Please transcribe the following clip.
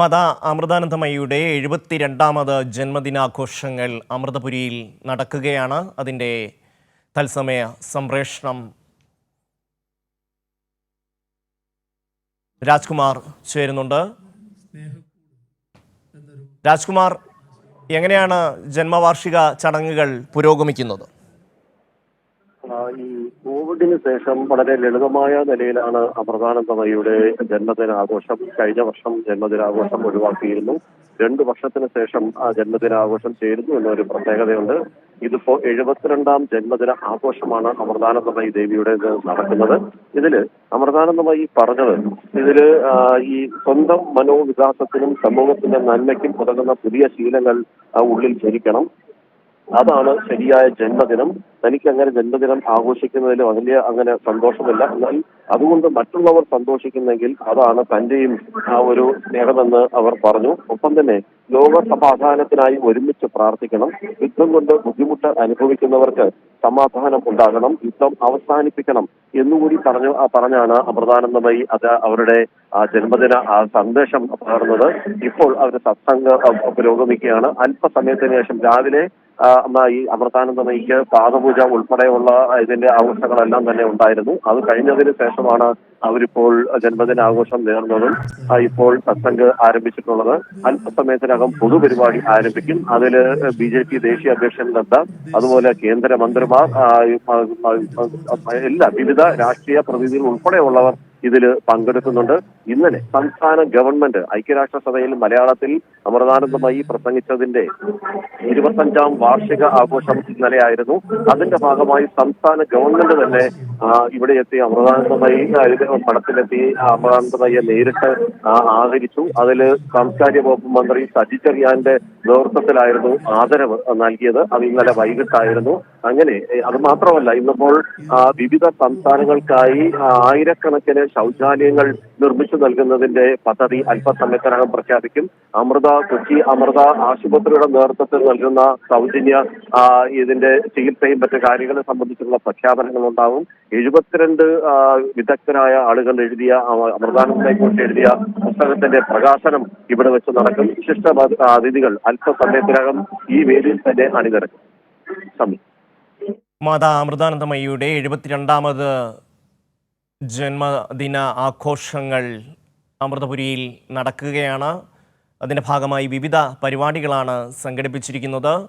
മത അമൃതാനന്ദമയിയുടെ എഴുപത്തിരണ്ടാമത് ജന്മദിനാഘോഷങ്ങൾ അമൃതപുരിയിൽ നടക്കുകയാണ്. അതിന്റെ തത്സമയ സംപ്രേഷണം രാജ്കുമാർ ചേരുന്നുണ്ട്. രാജ്കുമാർ എങ്ങനെയാണ് ജന്മവാർഷിക ചടങ്ങുകൾ പുരോഗമിക്കുന്നത്? ഈ കോവിഡിന് ശേഷം വളരെ ലളിതമായ നിലയിലാണ് അമൃതാനന്ദമയുടെ ജന്മദിനാഘോഷം കഴിഞ്ഞ വർഷം ജന്മദിനാഘോഷം ഒഴിവാക്കിയിരുന്നു. രണ്ടു വർഷത്തിന് ശേഷം ആ ജന്മദിനാഘോഷം ചേരുന്നു എന്നൊരു പ്രത്യേകതയുണ്ട്. ഇതിപ്പോ എഴുപത്തിരണ്ടാം ജന്മദിന ആഘോഷമാണ് അമൃതാനന്ദമയി ദേവിയുടെ നടക്കുന്നത്. ഇതിൽ അമൃതാനന്ദമയി പറഞ്ഞത് ഇതിൽ ഈ സ്വന്തം മനോവികാസത്തിനും സമൂഹത്തിന്റെ നന്മയ്ക്കും ഉതകുന്ന പുതിയ ശീലങ്ങൾ ഉള്ളിൽ ജനിക്കണം. അതാണ് ശരിയായ ജന്മദിനം. തനിക്ക് അങ്ങനെ ജന്മദിനം ആഘോഷിക്കുന്നതിൽ വലിയ അങ്ങനെ സന്തോഷമില്ല. എന്നാൽ അതുകൊണ്ട് മറ്റുള്ളവർ സന്തോഷിക്കുന്നെങ്കിൽ അതാണ് തന്റെയും ആ ഒരു നേടമെന്ന് അവർ പറഞ്ഞു. ഒപ്പം തന്നെ ലോക സമാധാനത്തിനായി ഒരുമിച്ച് പ്രാർത്ഥിക്കണം. യുദ്ധം കൊണ്ട് ബുദ്ധിമുട്ട് അനുഭവിക്കുന്നവർക്ക് സമാധാനം ഉണ്ടാകണം. യുദ്ധം അവസാനിപ്പിക്കണം എന്നുകൂടി പറഞ്ഞു പറഞ്ഞാണ് അമൃതാനന്ദമായി അത് അവരുടെ ആ ജന്മദിന സന്ദേശം പകർന്നത്. ഇപ്പോൾ അവർ സത്സംഗ പുരോഗമിക്കുകയാണ് അല്പസമയത്തിന് ശേഷം രാവിലെ ഈ അമൃതാനന്ദമയ്ക്ക് പാദപൂജ ഉൾപ്പെടെയുള്ള ഇതിന്റെ ആഘോഷങ്ങളെല്ലാം തന്നെ ഉണ്ടായിരുന്നു. അത് കഴിഞ്ഞതിന് ശേഷമാണ് അവരിപ്പോൾ ജന്മദിന ആഘോഷം നേർന്നതും ഇപ്പോൾ സത്സംഗ് ആരംഭിച്ചിട്ടുള്ളത്. അല്പസമയത്തിനകം പൊതുപരിപാടി ആരംഭിക്കും. അതിൽ ബി ജെ പി ദേശീയ അധ്യക്ഷൻ നദ്ദ അതുപോലെ കേന്ദ്രമന്ത്രിമാർ എല്ലാ വിവിധ രാഷ്ട്രീയ പ്രതിനിധികൾ ഉൾപ്പെടെയുള്ളവർ ഇതിൽ പങ്കെടുക്കുന്നുണ്ട്. ഇന്നലെ സംസ്ഥാന ഗവൺമെന്റ് ഐക്യരാഷ്ട്ര സഭയിൽ മലയാളത്തിൽ അമൃതാനന്ദമായി പ്രസംഗിച്ചതിന്റെ ഇരുപത്തഞ്ചാം വാർഷിക ആഘോഷം ഇന്നലെയായിരുന്നു. അതിന്റെ ഭാഗമായി സംസ്ഥാന ഗവൺമെന്റ് തന്നെ ഇവിടെ എത്തി അമൃതാനന്ദമായി പടത്തിലെത്തി അമൃതാനന്ദമയെ നേരിട്ട് ആദരിച്ചു. അതിൽ സാംസ്കാരിക വകുപ്പ് മന്ത്രി സജി ചെറിയാന്റെ നേതൃത്വത്തിലായിരുന്നു ആദരവ് നൽകിയത്. അത് ഇന്നലെ വൈകിട്ടായിരുന്നു. അങ്ങനെ അത് മാത്രമല്ല ഇന്നിപ്പോൾ വിവിധ സംസ്ഥാനങ്ങൾക്കായി ആയിരക്കണക്കിന് ശൗചാലയങ്ങൾ നിർമ്മിച്ചു നൽകുന്നതിന്റെ പദ്ധതി അല്പസമയത്തിനകം പ്രഖ്യാപിക്കും. അമൃത കൊച്ചി അമൃത ആശുപത്രിയുടെ നേതൃത്വത്തിൽ നൽകുന്ന സൗജന്യ ഇതിന്റെ ചികിത്സയും മറ്റു കാര്യങ്ങളെ സംബന്ധിച്ചുള്ള പ്രഖ്യാപനങ്ങൾ ഉണ്ടാവും എഴുപത്തിരണ്ട് വിദഗ്ധരായ ആളുകൾ എഴുതിയ അമൃതാനന്ദനെ കുറിച്ച് എഴുതിയ പുസ്തകത്തിന്റെ പ്രകാശനം ഇവിടെ വെച്ച് നടക്കും. വിശിഷ്ട അതി- അതിഥികൾ അല്പസമയത്തിനകം ഈ വേദിയിൽ തന്നെ അണിനിരക്കും. സമി മാതാ അമൃതാനന്ദമയ്യയുടെ എഴുപത്തിരണ്ടാമത് ജന്മദിന ആഘോഷങ്ങൾ അമൃതപുരിയിൽ നടക്കുകയാണ്. അതിന്റെ ഭാഗമായി വിവിധ പരിപാടികളാണ് സംഘടിപ്പിച്ചിരിക്കുന്നത്.